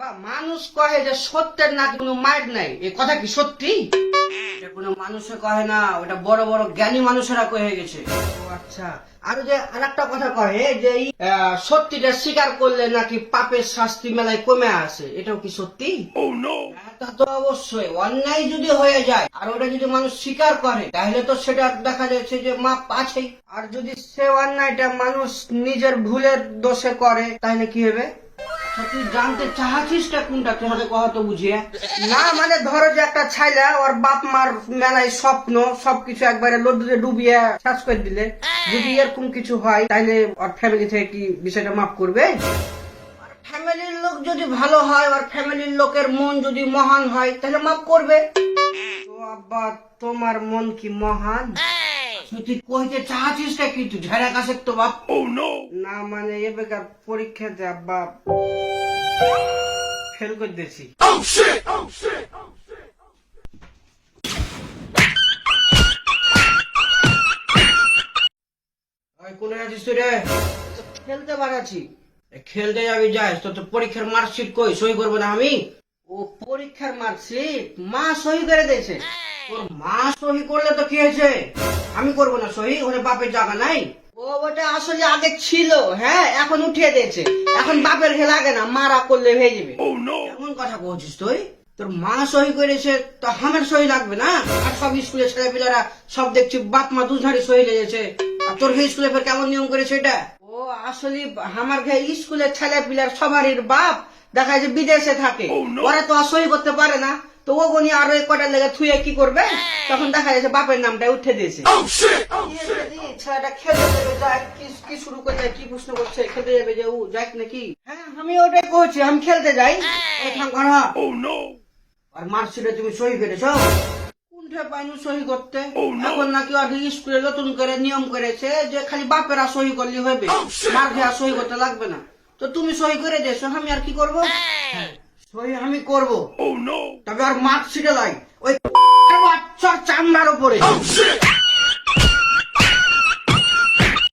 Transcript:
আব্বা মানুষ কহে যে সত্যের নাকি কোনো মাইট নাই এই কথা কি সত্যি? এটা কোনো মানুষে কহে না ওটা বড় বড় জ্ঞানী মানুষেরা কহে গেছে। ও আচ্ছা আর যে আর একটা কথা কহে যে এই, আহ, সত্যিটা স্বীকার করলে নাকি পাপের শাস্তি মেলায় কমে আসে এটাও কি সত্যি? হ্যাঁ, তা তো অবশ্যই অন্যায় যদি হয়ে যায় আর ওটা যদি মানুষ স্বীকার করে তাহলে তো সেটা দেখা যাচ্ছে যে মাপ আছেই। আর যদি সে অন্যায়টা মানুষ নিজের ভুলের দোষে করে তাহলে কি হবে? তুই জানতে চাহাছিসটা কোনটা? তুই হাতে তো বুঝিয়ে না মানে ধরো যে একটা ছাইলা ওর বাপ মার মেলায় স্বপ্ন সবকিছু একবারে লড্ডুতে ডুবিয়ে শেষ করে দিলে যদি এরকম কিছু হয় তাহলে ওর ফ্যামিলি থেকে কি বিষয়টা মাফ করবে? ফ্যামিলির লোক যদি ভালো হয় আর ফ্যামিলির লোকের মন যদি মহান হয় তাহলে মাফ করবে। তো আব্বা তোমার মন কি মহান? তুই কইতে চাহাছিস টা কি তুই ঝাড়া কাছে তো বাপ। না মানে এ বেকার পরীক্ষাতে আব্বা। ফেল করে দিয়েছি। কোনে আছিস তুই রে? খেলতে পারাছি খেলতে যাবি যাস। তো তোর পরীক্ষার মার্কশিট কই? সই করব না আমি? ও পরীক্ষার মার্কশিট? মা সই করে দিয়েছে। তোর মা সহি করলে তো কি হয়েছে? আমি করব না সহি? ওরে বাপের জায়গা নাই? ও ওটা আসলে আগে ছিল হ্যাঁ এখন উঠিয়ে দিয়েছে। এখন বাপের ঘে লাগে না মারা করলে হয়ে যাবে। এমন কথা বলছিস তুই? তোর মা সহি করেছে তো আমার সহি লাগবে না? আর সব স্কুলের ছেলে পেলেরা সব দেখছি বাপ মা দুধারি সহি লেগেছে আর তোর ঘে স্কুলে ফের কেমন নিয়ম করেছে এটা? ও আসলে আমার ঘে স্কুলের ছেলে পিলার সবারই বাপ দেখা যায় যে বিদেশে থাকে। ওরা তো আর সহি করতে পারে না। তো ও গনি আরও এক কটার লেগে থুয়ে কি করবে? তখন দেখা যাচ্ছে বাপের নামটা উঠে দিয়েছে। ছেলেটা খেলতে যাবে যাক কি কি শুরু করে যায়, কি প্রশ্ন করছে খেলতে যাবে যে ও যাক নাকি? হ্যাঁ আমি ওটাই করছি আমি খেলতে যাই। এখান করা। আর মার্কশিটে তুমি সই করেছ কোনটা পাইনি সহি করতে? এখন নাকি আর স্কুলে নতুন করে নিয়ম করেছে যে খালি বাপেরা সহি করলে হবে। মার ঘেরা সহি করতে লাগবে না। তো তুমি সহি করে দিয়েছ আমি আর কি করব? করব। তবে আর মাছ মার্কশিটে লাই। ওই চামড়ার উপরে।